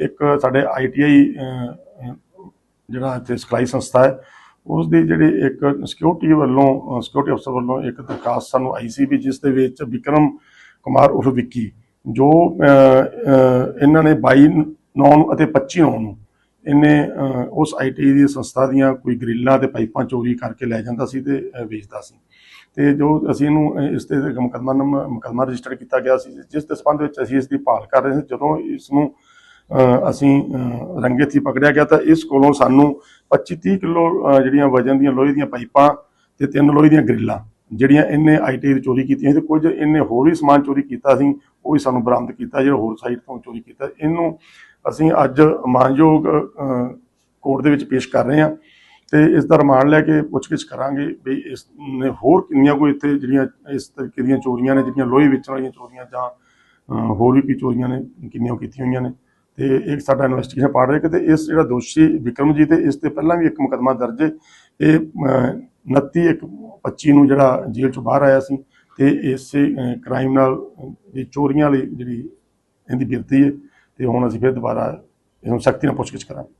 ਇੱਕ ਸਾਡੇ ਆਈਟੀਆਈ ਜਿਹੜਾ ਇੱਥੇ ਸਿਖਲਾਈ ਸੰਸਥਾ ਹੈ ਉਸ ਦੀ ਜਿਹੜੀ ਇੱਕ ਸਿਕਿਉਰਿਟੀ ਵੱਲੋਂ ਸਿਕਿਉਰਿਟੀ ਅਫਸਰ ਵੱਲੋਂ ਇੱਕ ਦਰਖਾਸਤ ਸਾਨੂੰ ਆਈ ਸੀ ਵੀ ਜਿਸ ਦੇ ਵਿੱਚ ਵਿਕਰਮ ਕੁਮਾਰ ਉਰਫ ਵਿੱਕੀ ਜੋ ਇਹਨਾਂ ਨੇ 22 9 ਨੂੰ ਅਤੇ 25 9 ਨੂੰ ਇਹਨੇ ਅਹ, ਉਸ ਆਈਟੀ ਦੀ ਸੰਸਥਾ ਦੀਆਂ ਕੋਈ ਗ੍ਰਿਲਾਂ ਤੇ ਪਾਈਪਾਂ ਚੋਰੀ ਕਰਕੇ ਲੈ ਜਾਂਦਾ ਸੀ ਤੇ ਵੇਚਦਾ ਸੀ। ਤੇ ਜੋ ਅਸੀਂ ਇਹਨੂੰ ਇਸ ਤੇ ਮੁਕੱਦਮਾ ਨੰਬਰ ਮੁਕੱਦਮਾ ਰਜਿਸਟਰ ਕੀਤਾ ਗਿਆ ਸੀ ਜਿਸ ਦੇ ਸੰਬੰਧ ਵਿੱਚ ਅਸੀਂ ਇਸ ਦੀ ਭਾਲ ਕਰ ਰਹੇ ਸੀ। ਜਦੋਂ ਇਸ ਨੂੰ ਅਸੀਂ ਰੰਗੇ ਹੱਥੀਂ ਪਕੜਿਆ ਗਿਆ ਤਾਂ ਇਸ ਕੋਲੋਂ ਸਾਨੂੰ 25 30 ਕਿਲੋ ਜਿਹੜੀਆਂ ਵਜਨ ਦੀਆਂ ਲੋਹੇ ਦੀਆਂ ਪਾਈਪਾਂ ਤੇ ਤਿੰਨ ਲੋਹੇ ਦੀਆਂ ਗ੍ਰਿਲਾਂ, ਜਿਹੜੀਆਂ ਇਹਨੇ ਆਈਟੀ ਦੀ ਚੋਰੀ ਕੀਤੀਆਂ ਸੀ ਤੇ ਕੁਝ ਇਹਨੇ ਹੋਰ ਵੀ ਸਮਾਨ ਚੋਰੀ ਕੀਤਾ ਸੀ, ਉਹ ਵੀ ਸਾਨੂੰ ਬਰਾਮਦ ਕੀਤਾ, ਜਿਹੜਾ ਹੋਰ ਸਾਈਟ ਤੋਂ ਚੋਰੀ ਕੀਤਾ। ਇਹਨੂੰ ਅਸੀਂ ਅੱਜ ਮਾਨਯੋਗ ਕੋਰਟ ਦੇ ਵਿੱਚ ਪੇਸ਼ ਕਰ ਰਹੇ ਹਾਂ ਤੇ ਇਸ ਦਾ ਰਿਮਾਂਡ ਲੈ ਕੇ ਪੁੱਛਗਿੱਛ ਕਰਾਂਗੇ ਵੀ ਇਸ ਨੇ ਹੋਰ ਕਿੰਨੀਆਂ ਕੋਈ ਇੱਥੇ ਜਿਹੜੀਆਂ ਇਸ ਤਰੀਕੇ ਦੀਆਂ ਚੋਰੀਆਂ ਨੇ, ਜਿਹੜੀਆਂ ਲੋਹੇ ਵੇਚਣ ਵਾਲੀਆਂ ਚੋਰੀਆਂ ਜਾਂ ਹੋਰ ਵੀ ਕੀ ਚੋਰੀਆਂ ਨੇ, ਕਿੰਨੀਆਂ ਕੀਤੀਆਂ ਹੋਈਆਂ ਨੇ। ਤੇ ਇੱਕ ਸਾਡਾ ਇਨਵੈਸਟੀਗੇਸ਼ਨ ਪਾਰਟ ਹੈ ਕਿ ਇਸ ਜਿਹੜਾ ਦੋਸ਼ੀ ਵਿਕਰਮ ਜੀ ਤੇ ਇਸ ਤੇ ਪਹਿਲਾਂ ਵੀ ਇੱਕ ਮੁਕੱਦਮਾ ਦਰਜ ਹੈ। ਇਹ ਅਹ, 29 ਇੱਕ 25 ਨੂੰ ਜਿਹੜਾ ਜੇਲ੍ਹ ਚੋਂ ਬਾਹਰ ਆਇਆ ਸੀ ਤੇ ਇਸੇ ਕ੍ਰਾਈਮ ਨਾਲ ਅਹ, ਚੋਰੀਆਂ ਲਈ ਜਿਹੜੀ ਇਹਦੀ ਬਿਰਤੀ ਹੈ ਤੇ ਹੁਣ ਅਸੀਂ ਫਿਰ ਦੁਬਾਰਾ ਇਹਨੂੰ ਸਖਤੀ ਨਾਲ ਪੁੱਛਗਿੱਛ ਕਰਾਂਗੇ।